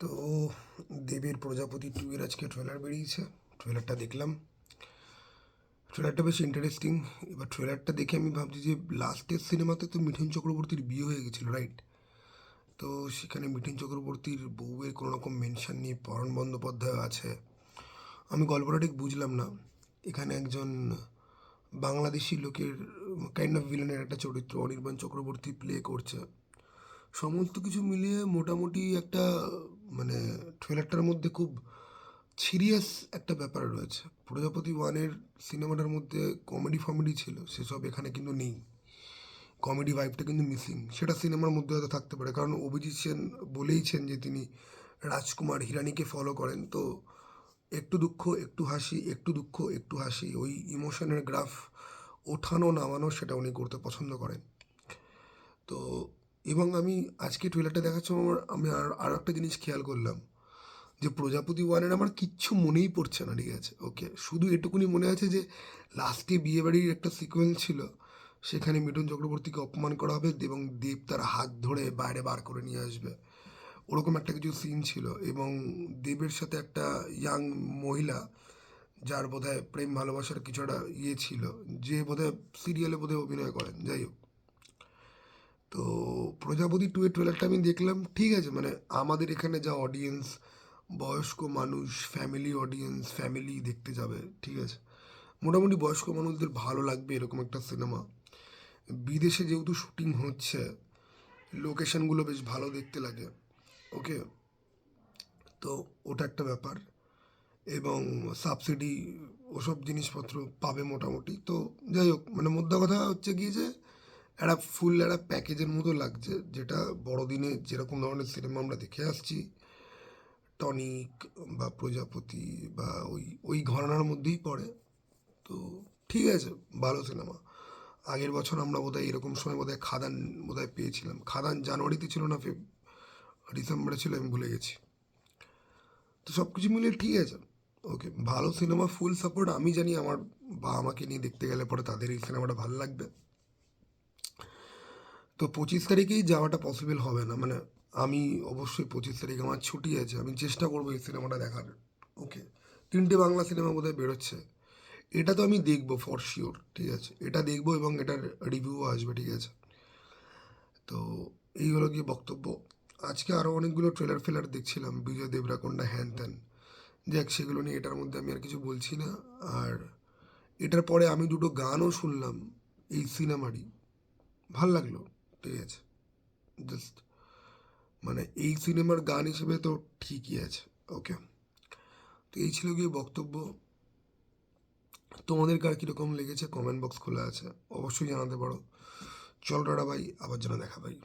তো দেবের প্রজাপতি টু এর আজকে ট্রেলার বেরিয়েছে। ট্রেলারটা দেখলাম। ট্রেলারটা বেশ ইন্টারেস্টিং এবার ট্রেলারটা দেখে আমি ভাবছি যে লাস্টের সিনেমাতে তো মিঠুন চক্রবর্তীর বিয়ে হয়ে গেছিল রাইট তো সেখানে মিঠুন চক্রবর্তীর বউয়ের কোনো রকম মেনশন নিয়ে পরণ বন্দ্যোপাধ্যায় আছে। আমি গল্পটা ঠিক বুঝলাম না। এখানে একজন বাংলাদেশি লোকের কাইন্ড অফ ভিলেনের একটা চরিত্র, অনির্বাণ চক্রবর্তী প্লে করছে। সমস্ত কিছু মিলিয়ে মোটামুটি একটা মানে ট্রেলারটার মধ্যে খুব সিরিয়াস একটা ব্যাপার রয়েছে। প্রজাপতি ওয়ানের সিনেমাটার মধ্যে কমেডি ফমেডি ছিল, সেসব এখানে কিন্তু নেই। কমেডি ভাইবটা কিন্তু মিসিং। সেটা সিনেমার মধ্যে হয়তো থাকতে পারে, কারণ অভিজিৎ সেন বলেইছেন যে তিনি রাজকুমার হিরানিকে ফলো করেন। তো একটু দুঃখ, একটু হাসি, একটু দুঃখ, একটু হাসি, ওই ইমোশনের গ্রাফ ওঠানো, নামানো, সেটা উনি করতে পছন্দ করেন। তো এবং আমি আজকে ট্রেলারটা দেখার সময় আমার, আমি আর আরও একটা জিনিস খেয়াল করলাম, যে প্রজাপতি ওয়ানের আমার কিচ্ছু মনেই পড়ছে না, ঠিক আছে? ওকে শুধু এটুকুনি মনে আছে যে লাস্টে বিয়েবাড়ির একটা সিকোয়েন্স ছিল, সেখানে মিঠুন চক্রবর্তীকে অপমান করা হবে এবং দেব তার হাত ধরে বাইরে বার করে নিয়ে আসবে। ওরকম একটা কিছু সিন ছিল এবং দেবের সাথে একটা ইয়াং মহিলা, যার বোধহয় প্রেম ভালোবাসার কিছু একটা ইয়ে ছিল, যে বোধহয় সিরিয়ালে বোধহয় অভিনয় করেন, যাই হোক। তো প্রজাপতি টু এর ট্রেলারটা আমি দেখলাম, ঠিক আছে মানে আমাদের এখানে যা অডিয়েন্স বয়স্ক মানুষ ফ্যামিলি অডিয়েন্স ফ্যামিলি দেখতে যাবে, ঠিক আছে। মোটামুটি বয়স্ক মানুষদের ভালো লাগবে এরকম একটা সিনেমা বিদেশে যেহেতু শুটিং হচ্ছে লোকেশনগুলো বেশ ভালো দেখতে লাগে ওকে তো ওটা একটা ব্যাপার। এবং সাবসিডি ওসব জিনিসপত্র পাবে মোটামুটি, তো যাই হোক মানে মোদ্দা কথা হচ্ছে গিয়ে যে একটা ফুল একটা প্যাকেজের মতো লাগছে, যেটা বড়দিনে যেরকম ধরনের সিনেমা আমরা দেখে আসছি। টনিক বা প্রজাপতি বা ওই ওই ঘরানার মধ্যেই পড়ে। তো ঠিক আছে, ভালো সিনেমা আগের বছর আমরা বোধহয় এরকম সময় বোধহয় খাদান বোধহয় পেয়েছিলাম। খাদান জানুয়ারিতে ছিল না, ফেব ডিসেম্বরে ছিল, আমি ভুলে গেছি। তো সব কিছু মিলিয়ে ঠিক আছে। ওকে, ভালো সিনেমা ফুল সাপোর্ট আমি জানি আমার বা আমাকে নিয়ে দেখতে গেলে পরে তাদের এই সিনেমাটা ভালো লাগবে। তো পঁচিশ তারিখেই যাওয়াটা পসিবল হবে না। মানে আমি অবশ্যই পঁচিশ তারিখ আমার ছুটি আছে, আমি চেষ্টা করব এই সিনেমাটা দেখার। ওকে তিনটে বাংলা সিনেমা বোধহয় বেরোচ্ছে। এটা তো আমি দেখব ফর শিওর ঠিক আছে? এটা দেখব এবং এটার রিভিউও আসবে, ঠিক আছে? তো এই হলো গিয়ে বক্তব্য। আজকে আরও অনেকগুলো ট্রেলার ফেলার দেখছিলাম, বিজয় দেবরাকন্ডা, হ্যান ত্যান। যাক, সেগুলো নিয়ে এটার মধ্যে আমি আর কিছু বলছি না। আর এটার পরে আমি দুটো গানও শুনলাম এই সিনেমারই। ভালো লাগল? ঠিক আছে জাস্ট মানে এই সিনেমার গান হিসেবে তো ঠিকই আছে ওকে তো এই ছিল গিয়ে বক্তব্য। তোমাদের কার কীরকম লেগেছে? কমেন্ট বক্স খোলা আছে, অবশ্যই জানাতে পারো। চল টাটা ভাই, আবার যেন দেখা ভাই।